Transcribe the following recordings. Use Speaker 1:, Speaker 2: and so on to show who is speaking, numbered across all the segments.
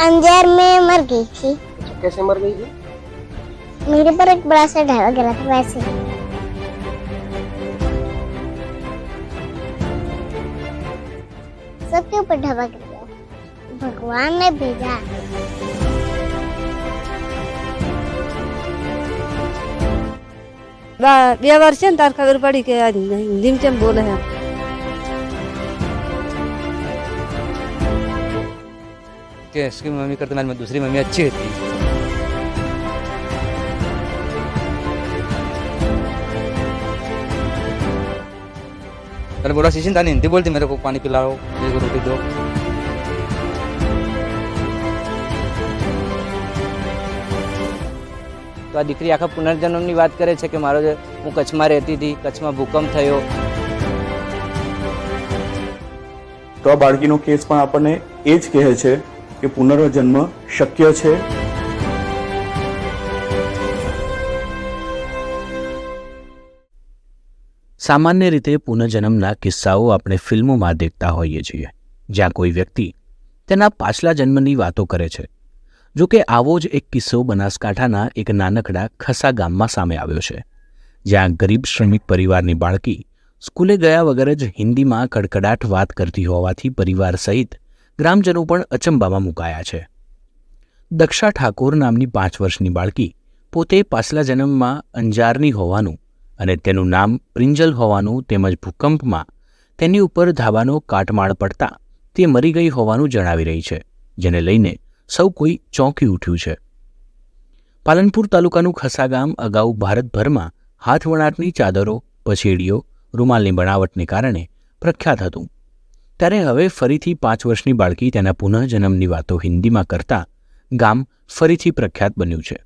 Speaker 1: अंजार में मर गई थी
Speaker 2: अच्छा कैसे मर गई थी
Speaker 1: मेरे पर एक बड़ा सा ढाबा गिरा था वैसे सबके ऊपर ढाबा गिर गया भगवान ने भेजा
Speaker 3: બા- બે વાર છે ને તાર ખબર પડી કે આ હિન્દી કેમ બોલે છે
Speaker 4: कि इसकी मम्मी करते मैं दूसरी मम्मी अच्छी थी मैंने बोला शीशिन तानी हिंदी बोलती मेरे को पानी पिलाओ मेरे को रोटी दो તો આ દીકરી આખા પુનર્જન્મની વાત કરે છે કે મારો જે હું કચ્છમાં રહેતી હતી કચ્છમાં ભૂકંપ થયો
Speaker 5: તો આ બાળકીનો કેસ પણ આપણને એ જ કહે છે કે પુનર્જન્મ શક્ય છે?
Speaker 6: સામાન્ય રીતે પુનર્જન્મના કિસ્સાઓ આપણે ફિલ્મોમાં દેખતા હોઈએ છીએ, જ્યાં કોઈ વ્યક્તિ તેના પાછલા જન્મની વાતો કરે છે. જો કે આવો જ એક કિસ્સો બનાસકાંઠાના એક નાનકડા ખસા ગામમાં સામે આવ્યો છે, જ્યાં ગરીબ શ્રમિક પરિવારની બાળકી સ્કૂલે ગયા વગર જ હિન્દીમાં કડકડાટ વાત કરતી હોવાથી પરિવાર સહિત ગ્રામજનો પણ અચંબામાં મુકાયા છે. દક્ષા ઠાકોર નામની પાંચ વર્ષની બાળકી પોતે પાછલા જન્મમાં અંજારની હોવાનું અને તેનું નામ પ્રિંજલ હોવાનું તેમજ ભૂકંપમાં તેની ઉપર ધાબાનો કાટમાળ પડતા તે મરી ગઈ હોવાનું જણાવી રહી છે, જેને લઈને સૌ કોઈ ચોંકી ઉઠ્યું છે. પાલનપુર તાલુકાનું ખસા ગામ અગાઉ ભારતભરમાં હાથવણાટની ચાદરો, પછેડીઓ, રૂમાલની બનાવટને કારણે પ્રખ્યાત હતું. ત્યારે હવે ફરીથી પાંચ વર્ષની બાળકી તેના પુનઃજન્મની વાતો હિન્દીમાં કરતા ગામ ફરીથી પ્રખ્યાત બન્યું છે.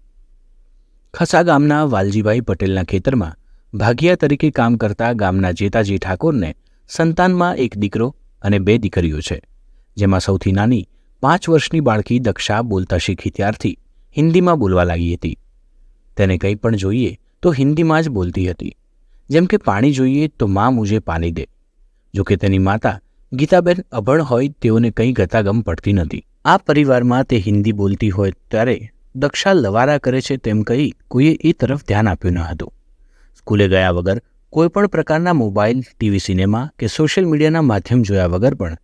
Speaker 6: ખસા ગામના વાલજીભાઈ પટેલના ખેતરમાં ભાગિયા તરીકે કામ કરતા ગામના જેતાજી ઠાકોરને સંતાનમાં એક દીકરો અને બે દીકરીઓ છે, જેમાં સૌથી નાની પાંચ વર્ષની બાળકી દક્ષા બોલતા શીખી ત્યારથી હિન્દીમાં બોલવા લાગી હતી. તેને કંઈ પણ જોઈએ તો હિન્દીમાં જ બોલતી હતી. જેમ કે પાણી જોઈએ તો માં મુજે પાણી દે. જો કે તેની માતા ગીતાબેન અભણ હોય તેઓને કંઈ ગતાગમ પડતી નથી. આ પરિવારમાં તે હિન્દી બોલતી હોય ત્યારે દક્ષા લવારા કરે છે તેમ કહી કોઈએ એ તરફ ધ્યાન આપ્યું ન હતું. સ્કૂલે ગયા વગર કોઈપણ પ્રકારના મોબાઈલ, ટીવી, સિનેમા કે સોશિયલ મીડિયાના માધ્યમ જોયા વગર પણ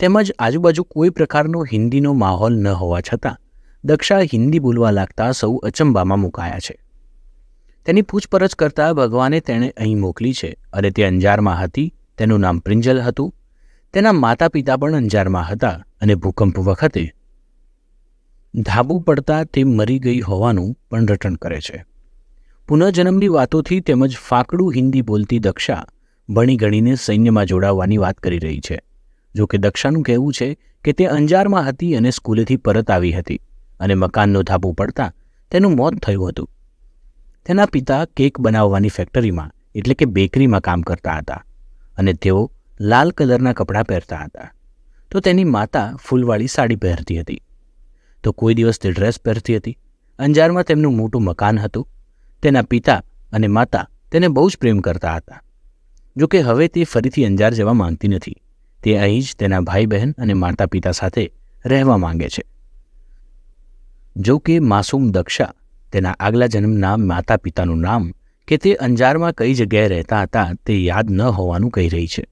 Speaker 6: તેમજ આજુબાજુ કોઈ પ્રકારનો હિન્દીનો માહોલ ન હોવા છતાં દક્ષા હિન્દી બોલવા લાગતા સૌ અચંબામાં મુકાયા છે. તેની પૂછપરછ કરતાં ભગવાને તેણે અહીં મોકલી છે અને તે અંજારમાં હતી, તેનું નામ પ્રિંજલ હતું તેના માતા પિતા પણ અંજારમાં હતા અને ભૂકંપ વખતે ધાબુ પડતા તે મરી ગઈ હોવાનું પણ રટણ કરે છે. પુનઃજન્મની વાતોથી તેમજ ફાકડું હિન્દી બોલતી દક્ષા ભણી ગણીને સૈન્યમાં જોડાવવાની વાત કરી રહી છે. જો કે દક્ષાનું કહેવું છે કે તે અંજારમાં હતી અને સ્કૂલેથી પરત આવી હતી અને મકાનનો ધાબુ પડતા તેનું મોત થયું હતું. તેના પિતા કેક બનાવવાની ફેક્ટરીમાં એટલે કે બેકરીમાં કામ કરતા હતા અને તેઓ લાલ કલરના કપડાં પહેરતા હતા. તો તેની માતા ફૂલવાળી સાડી પહેરતી હતી. તો કોઈ દિવસ તે ડ્રેસ પહેરતી હતી. અંજારમાં તેમનું મોટું મકાન હતું. તેના પિતા અને માતા તેને બહુ જ પ્રેમ કરતા હતા. જો કે હવે તે ફરીથી અંજાર જવા માંગતી નથી. તે અહીં જ તેના ભાઈ બહેન અને માતા પિતા સાથે રહેવા માંગે છે. જો કે માસૂમ દક્ષા તેના આગલા જન્મના માતા પિતાનું નામ કે તે અંજારમાં કઈ જગ્યાએ રહેતા હતા તે યાદ ન હોવાનું કહી રહી છે.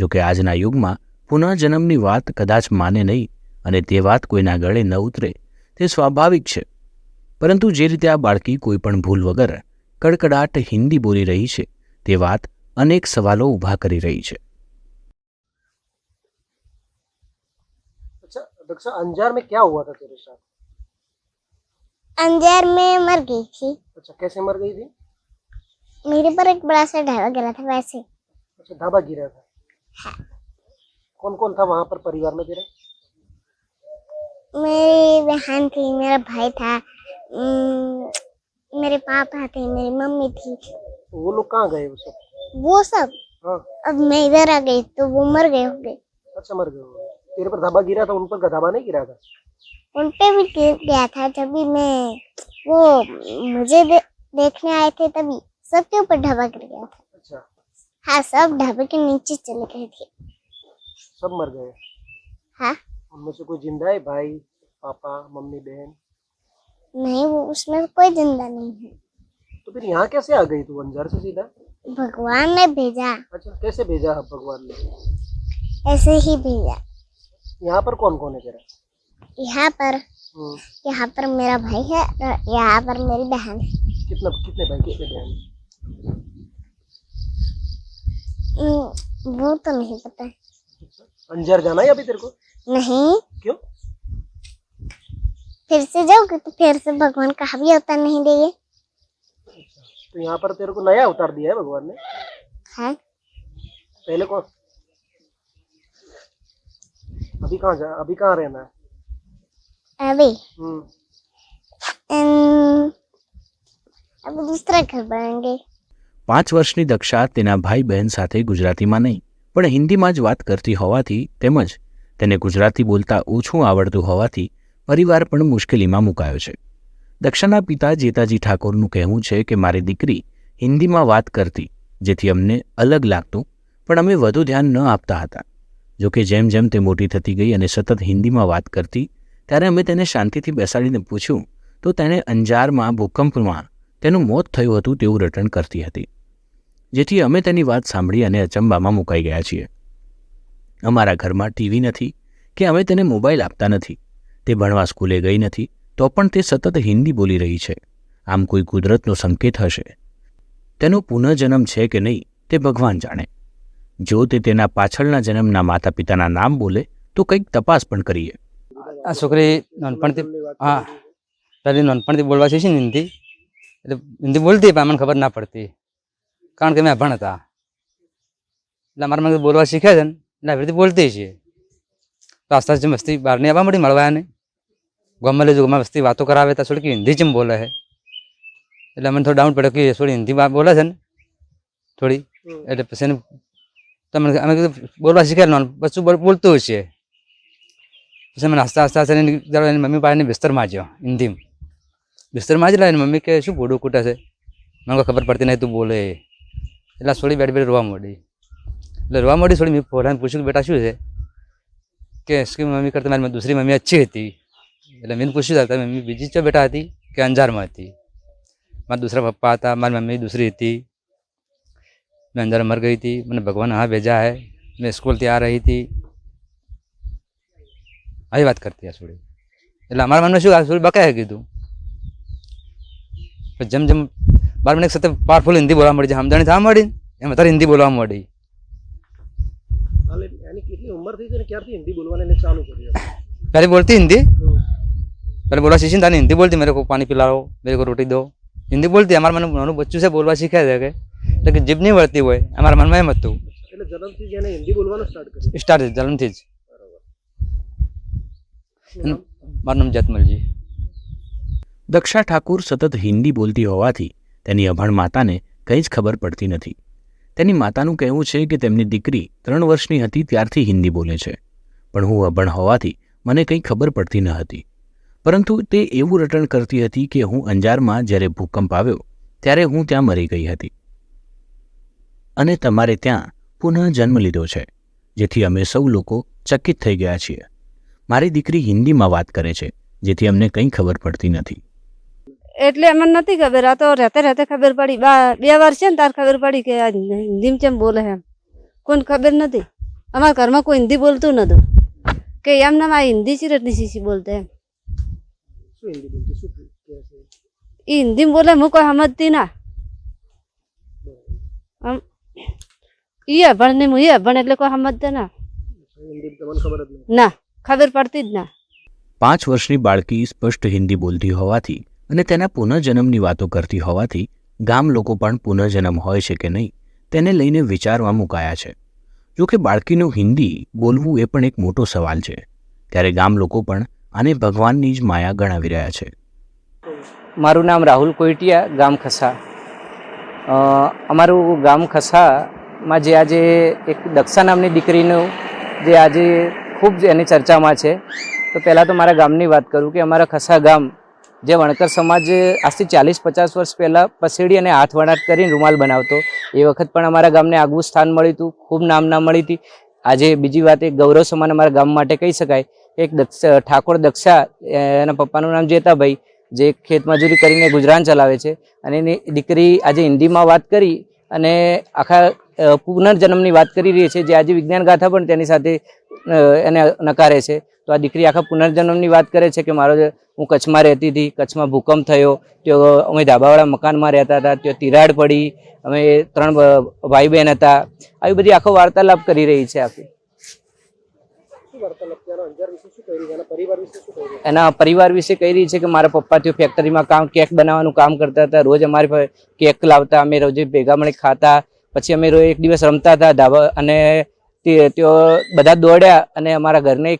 Speaker 6: જો કે આજના યુગમાં પુનઃજન્મની વાત કદાચ માને નહીં અને તે વાત કોઈના ગળે ન ઉતરે તે સ્વાભાવિક છે પરંતુ જે રીતે આ બાળકી કોઈ પણ ભૂલ વગર કડકડાટ હિન્દી બોલી રહી છે તે વાત અનેક સવાલો ઊભા કરી રહી છે
Speaker 2: अच्छा दक्षा अंजार में क्या हुआ था तेरे साथ
Speaker 1: अंजार में मर गई थी
Speaker 2: अच्छा कैसे मर गई थी
Speaker 1: मेरे पर एक बड़ा सा ढाबा गिरा था वैसे
Speaker 2: अच्छा ढाबा गिरा था कौन कौन था वहाँ पर परिवार में तेरे?
Speaker 1: मेरी बहन थी मेरा भाई था मेरे पापा थे मेरी मम्मी थी।
Speaker 2: वो लोग कहाँ गए वो सब?
Speaker 1: वो सब?
Speaker 2: हाँ।
Speaker 1: अब मैं इधर आ गई तो वो मर गए होंगे
Speaker 2: अच्छा मर गए। तेरे पर धाबा गिरा था उन पर धाबा नहीं गिरा था?
Speaker 1: उन पे भी गिर गया था जब भी मैं वो मुझे दे, देखने आए थे तभी सबके ऊपर ढाबा गिर गया था।
Speaker 2: अच्छा।
Speaker 1: हाँ सब ढाबे के नीचे चले गए थे।
Speaker 2: सब मर गए?
Speaker 1: हाँ?
Speaker 2: उनमें से कोई ज़िंदा है भाई पापा मम्मी बहन?
Speaker 1: नहीं वो उसमें कोई ज़िंदा नहीं है।
Speaker 2: तो फिर यहाँ कैसे आ गई तू अंजार से सीधा?
Speaker 1: भगवान ने भेजा।
Speaker 2: अच्छा कैसे भेजा है भगवान ने?
Speaker 1: ऐसे ही भेजा।
Speaker 2: यहाँ पर कौन कौन है तेरा?
Speaker 1: यहाँ पर
Speaker 2: हम्म,
Speaker 1: यहाँ पर मेरा भाई है यहाँ पर मेरी बहन है।
Speaker 2: कितना कितने भाई कितने बहन?
Speaker 1: वो तो नहीं पता।
Speaker 2: अंजार जाना है अभी तेरे को?
Speaker 1: नहीं।
Speaker 2: क्यों?
Speaker 1: फिर से जाओगे तो फिर से भगवान कहा भी होता नहीं देंगे।
Speaker 2: तो यहाँ पर तेरे को नया उतार दिया है भगवान ने।
Speaker 1: हाँ।
Speaker 2: पहले कौन? अभी कहाँ जा अभी कहाँ रहना है?
Speaker 1: अभी?
Speaker 2: हम्म,
Speaker 1: अभी दूसरा घर बनाएँगे।
Speaker 6: પાંચ વર્ષની દક્ષા તેના ભાઈ બહેન સાથે ગુજરાતીમાં નહીં, પણ હિન્દીમાં જ વાત કરતી હોવાથી તેમજ તેને ગુજરાતી બોલતા ઓછું આવડતું હોવાથી પરિવાર પણ મુશ્કેલીમાં મુકાયો છે. દક્ષાના પિતા જેતાજી ઠાકોરનું કહેવું છે કે, મારી દીકરી હિન્દીમાં વાત કરતી, જેથી અમને અલગ લાગતું, પણ અમે વધુ ધ્યાન ન આપતા હતા. જોકે જેમ જેમ તે મોટી થતી ગઈ અને સતત હિન્દીમાં વાત કરતી, ત્યારે અમે તેને શાંતિથી બેસાડીને પૂછ્યું તો તેણે અંજારમાં ભૂકંપમાં તેનું મોત થયું હતું તેવું રટણ કરતી હતી. જેથી અમે તેની વાત સાંભળી અને અચંબામાં મુકાઈ ગયા છીએ. અમારા ઘરમાં ટીવી નથી કે અમે તેને મોબાઈલ આપતા નથી. તે ભણવા સ્કૂલે ગઈ નથી તો પણ તે સતત હિન્દી બોલી રહી છે. આમ કોઈ કુદરતનો સંકેત હશે? તેનો પુનઃજન્મ છે કે નહીં તે ભગવાન જાણે. જો તે તેના પાછળના જન્મના માતા પિતાના નામ બોલે, તો કંઈક તપાસ પણ કરીએ.
Speaker 4: આ છોકરી નાનપણથી, હા પહેલી નાનપણથી બોલવા છે ને હિન્દી? એટલે હિન્દી બોલતી પણ ખબર ના પડતી. કારણ કે મેં ભણતા એટલે અમારા મને બોલવા શીખ્યા છે ને, એટલે આવી રીતે બોલતી છીએ. તો આસ્તે આસ્તે મસ્તી બહારની આવવા મળી મળવા ને ગમે લેજો ગમે મસ્તી વાતો કરાવે તો થોડીક હિન્દી જેમ બોલે છે. એટલે મને થોડો ડાઉન પડ્યો કે થોડી હિન્દી બોલે છે ને, થોડી. એટલે પછી એને તમે અમે કીધું, બોલવા શીખ્યા બોલ- બોલતું હશે પછી મને હસતા હસતા હસતા એની એની મમ્મી પાસે બિસ્તર માજ્યો હિન્દીમાં. બિસ્તર માજી લા એની મમ્મી કે, શું બોડું કૂટે છે? મને ખબર પડતી નહીં તું બોલે. એટલે થોડી બેઠી બેઠી રોવા માંડી એટલે રોવા માંડી થોડી મેં પોતાને પૂછ્યું કે બેટા શું છે કે इसकी મમ્મી કરતા મારી દૂસરી મમ્મી अच्छी હતી એટલે મેં પૂછ્યું હતા મમ્મી બીજી ચો બેટા હતી કે અંજારમાં હતી મારા દૂસરા પપ્પા હતા મારી મમ્મી દૂસરી હતી मैं अंजार मर गई थी मैंने भगवान यहाँ भेजा है मैं स्कूल થી આ રહી હતી આવી વાત કરતી આ છોડી એટલે અમારા મનમાં શું આ છોડી બકાય કીધું પછી જેમ જેમ બાર મિનિટ સાથે પાવરફુલ હિન્દી બોલવા મળી છે. સમજણ થવા મળી? એમ અત્યારે હિન્દી બોલવા મળી.
Speaker 2: પહેલી બોલતી હિન્દી?
Speaker 4: પહેલાં બોલવા શીખી તાને હિન્દી બોલતી મેરે કો પાણી પીલાવો મેરે કો રોટી દો. હિન્દી બોલતી અમારા મને નાનું બચ્ચું છે બોલવા શીખ્યા છે કે? એટલે કે જીભ નહીં વળતી હોય અમારા મનમાં એમ હતું.
Speaker 2: એટલે જન્મથી જ સ્ટાર્ટ કર્યું.
Speaker 4: જન્મથી જ. મારું નામ જતમલજી
Speaker 6: દક્ષા ઠાકુર સતત હિન્દી બોલતી હોવાથી તેની અભણ માતાને કંઈ જ ખબર પડતી નથી. તેની માતાનું કહેવું છે કે તેમની દીકરી ત્રણ વર્ષની હતી ત્યારથી હિન્દી બોલે છે. પણ હું અભણ હોવાથી મને કંઈ ખબર પડતી ન હતી. પરંતુ તે એવું રટણ કરતી હતી કે હું અંજારમાં જ્યારે ભૂકંપ આવ્યો, ત્યારે હું ત્યાં મરી ગઈ હતી. અને તમારે ત્યાં પુનઃ જન્મ લીધો છે, જેથી અમે સૌ લોકો ચકિત થઈ ગયા છીએ. મારી દીકરી હિન્દીમાં વાત કરે છે, જેથી અમને કંઈ ખબર પડતી નથી.
Speaker 3: એટલે અમને નથી ખબર આ તો રહેતે રહેતે ખબર પડી. બા બે વર્ષ છે ને તાર ખબર પડી કે આ હિન્દીમાં કેમ બોલે એમ. કોઈને ખબર નથી. અમારા ઘરમાં કોઈ હિન્દી બોલતું નતું. કે એમ ના આ હિન્દી ચિરટની શીશી બોલતા એમ.
Speaker 2: શું હિન્દી બોલતી? શું કહે છે?
Speaker 3: એ હિન્દીમાં બોલે હું કોઈ સમજતી ના. આમ એ અભણ ને હું એ અભણ એટલે કોઈ સમજતા ના.
Speaker 2: હિન્દી તમને ખબર જ નહીં
Speaker 3: ના ખબર પડતી જ ના.
Speaker 6: પાંચ વર્ષની બાળકી સ્પષ્ટ હિન્દી બોલતી હોવાથી અને તેના પુનર્જન્મની વાતો કરતી હોવાથી ગામ લોકો પણ પુનર્જન્મ હોય છે કે નહીં, તેને લઈને વિચારવા મુકાયા છે. જો કે બાળકીનું હિન્દી બોલવું એ પણ એક મોટો સવાલ છે. ત્યારે ગામ લોકો પણ આને ભગવાનની જ માયા ગણાવી રહ્યા છે.
Speaker 4: મારું નામ રાહુલ કોઈટિયા, ગામ ખસા. અમારું ગામ ખસામાં જે આજે એક દક્ષા નામની દીકરીનું જે આજે ખૂબ જ એની ચર્ચામાં છે, તો પહેલાં તો મારા ગામની વાત કરું કે અમારા ખસા ગામ જે વણકર સમાજ આજથી ચાલીસ પચાસ વર્ષ પહેલાં પસેડી અને હાથ વણાટ કરીને રૂમાલ બનાવતો. એ વખત પણ અમારા ગામને આગવું સ્થાન મળ્યું હતું. ખૂબ નામના મળી હતી. આજે બીજી વાત એક ગૌરવ સમાન અમારા ગામ માટે કહી શકાય.
Speaker 7: એક દક્ષ, ઠાકોર દક્ષા, એ, એના પપ્પાનું નામ જેતાભાઈ, જે ખેતમજૂરી કરીને ગુજરાન ચલાવે છે. અને એની દીકરી આજે હિન્દીમાં વાત કરી અને આખા પુનર્જન્મની વાત કરી રહી છે. જે આજે વિજ્ઞાન ગાથા પણ તેની સાથે એને નકારે છે. તો આ દીકરી આખા પુનર્જન્મની વાત કરે છે કે મારો હું કચ્છમાં રહેતી હતી, કચ્છમાં ભૂકંપ થયો, તો અમે ધાબાવાળા મકાનમાં રહેતા હતા, ત્યાં તિરાડ પડી, અમે ત્રણ ભાઈ બહેન હતા. આવી બધી આખો વાર્તાલાપ કરી રહી છે આખી.
Speaker 2: એના પરિવાર વિશે કહી રહી
Speaker 7: છે કે મારા પપ્પા ત્યાં ફેક્ટરીમાં કામ કેક બનાવવાનું કામ કરતા હતા. રોજ અમારી કેક લાવતા, અમે રોજ ભેગા મળી ખાતા. પછી અમે રોજ એક દિવસ રમતા હતા ધાબા અને તે- તેઓ બધા દોડ્યા અને અમારા ઘરને એક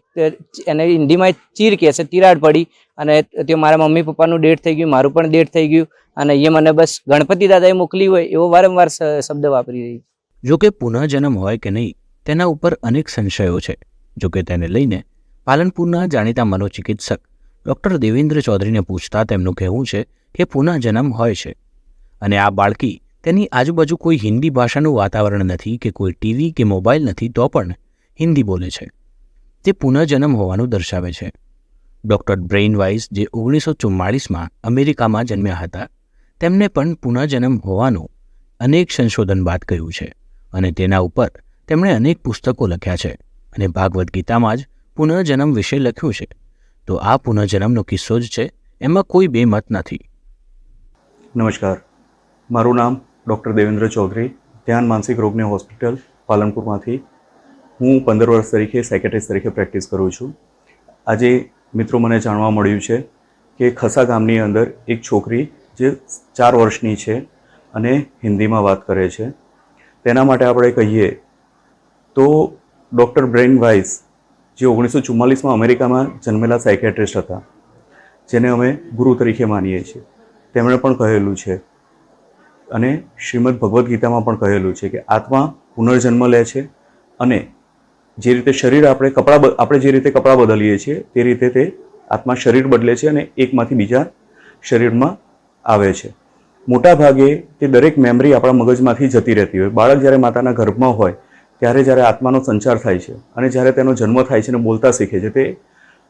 Speaker 7: એને હિન્દીમાં ચીર કહે છે, તિરાડ પડી અને તે મારા મમ્મી પપ્પાનું ડેટ થઈ ગયું, મારું પણ ડેટ થઈ ગયું અને એ મને બસ ગણપતિ દાદાએ મોકલી હોય એવો વારંવાર શબ્દ વાપરી રહી. છે
Speaker 6: જો કે પુનઃજન્મ હોય કે નહીં, તેના ઉપર અનેક સંશયો છે. જો કે તેને લઈને પાલનપુરના જાણીતા મનોચિકિત્સક ડૉક્ટર દેવેન્દ્ર ચૌધરીને પૂછતા તેમનું કહેવું છે કે પુનઃજન્મ હોય છે. અને આ બાળકી તેની આજુબાજુ કોઈ હિન્દી ભાષાનું વાતાવરણ નથી કે કોઈ ટીવી કે મોબાઈલ નથી તો પણ હિન્દી બોલે છે. તે પુનર્જન્મ હોવાનું દર્શાવે છે. ડૉક્ટર બ્રેઇનવાઇઝ, જે ઓગણીસો ચુમ્માળીસમાં અમેરિકામાં જન્મ્યા હતા, તેમને પણ પુનર્જન્મ હોવાનું અનેક સંશોધન બાદ કહ્યું છે અને તેના ઉપર તેમણે અનેક પુસ્તકો લખ્યા છે અને ભાગવદ્ ગીતામાં જ પુનર્જન્મ વિશે લખ્યું છે. તો આ પુનર્જન્મનો કિસ્સો જ છે, એમાં કોઈ બે મત નથી.
Speaker 5: નમસ્કાર. મારું નામ ડૉક્ટર દેવેન્દ્ર ચૌધરી, ધ્યાન માનસિક રોગની હોસ્પિટલ, પાલનપુરમાંથી. હું પંદર વર્ષ તરીકે સાયકેટ્રિસ્ટ તરીકે પ્રેક્ટિસ કરું છું. આજે મિત્રો મને જાણવા મળ્યું છે કે ખસા ગામની અંદર એક છોકરી જે ચાર વર્ષની છે અને હિન્દીમાં વાત કરે છે. તેના માટે આપણે કહીએ તો ડૉક્ટર બ્રેન વાઇસ, જે ઓગણીસો ચુમ્માલીસમાં અમેરિકામાં જન્મેલા સાયકેટ્રિસ્ટ હતા, જેને અમે ગુરુ તરીકે માનીએ છીએ. તેમણે પણ કહેલું છે અને શ્રીમદ ભગવદ્ ગીતામાં પણ કહેલું છે કે આત્મા પુનર્જન્મ લે છે અને જે રીતે શરીર આપણે કપડાં આપણે જે રીતે કપડાં બદલીએ છીએ, તે રીતે તે આત્મા શરીર બદલે છે અને એકમાંથી બીજા શરીરમાં આવે છે. મોટા ભાગે તે દરેક મેમરી આપણા મગજમાંથી જતી રહેતી હોય. બાળક જ્યારે માતાના ગર્ભમાં હોય, ત્યારે જ્યારે આત્માનો સંચાર થાય છે અને જ્યારે તેનો જન્મ થાય છે અને બોલતા શીખે છે, તે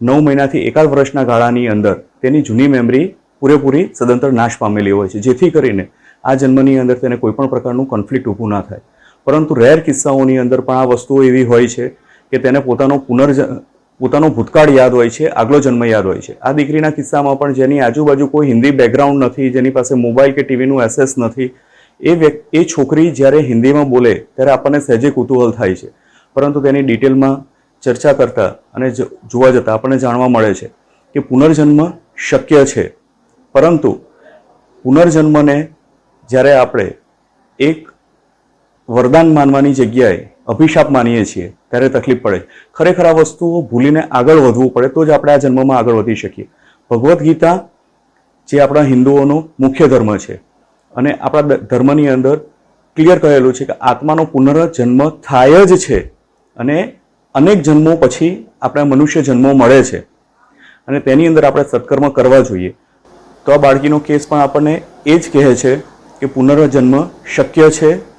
Speaker 5: નવ મહિનાથી એકાદ વર્ષના ગાળાની અંદર તેની જૂની મેમરી પૂરેપૂરી સદંતર નાશ પામેલી હોય છે. જેથી કરીને આ જન્મની અંદર તેને કોઈપણ પ્રકારનું કોન્ફ્લિક્ટ ઊભું ના થાય. પરંતુ રેર કિસ્સાઓની અંદર પણ આ વસ્તુઓ એવી હોય છે કે તેને પોતાનો પુનર્જ, પોતાનો ભૂતકાળ યાદ હોય છે, આગલો જન્મ યાદ હોય છે. આ દીકરીના કિસ્સામાં પણ જેની આજુબાજુ કોઈ હિન્દી બેકગ્રાઉન્ડ નથી, જેની પાસે મોબાઈલ કે ટીવીનું એસેસ નથી, એ વ્યક્, એ છોકરી જ્યારે હિન્દીમાં બોલે ત્યારે આપણને સહેજે કુતૂહલ થાય છે. પરંતુ તેની ડિટેલમાં ચર્ચા કરતા અને જોવા જતાં આપણને જાણવા મળે છે કે પુનર્જન્મ શક્ય છે. પરંતુ પુનર્જન્મને જ્યારે આપણે એક વરદાન માનવાની જગ્યાએ અભિશાપ માનીએ છીએ, ત્યારે તકલીફ પડે ખરેખર આ વસ્તુઓ ભૂલીને આગળ વધવું પડે, તો જ આપણે આ જન્મમાં આગળ વધી શકીએ. ભગવદ્ ગીતા જે આપણા હિન્દુઓનો મુખ્ય ધર્મ છે અને આપણા ધર્મની અંદર ક્લિયર કહેલું છે કે આત્માનો પુનર્જન્મ થાય જ છે અને અનેક જન્મો પછી આપણે મનુષ્ય જન્મો મળે છે અને તેની અંદર આપણે સત્કર્મ કરવા જોઈએ. તો આ બાળકીનો કેસ પણ આપણને એ જ કહે છે કે પુનર્જન્મ શક્ય છે?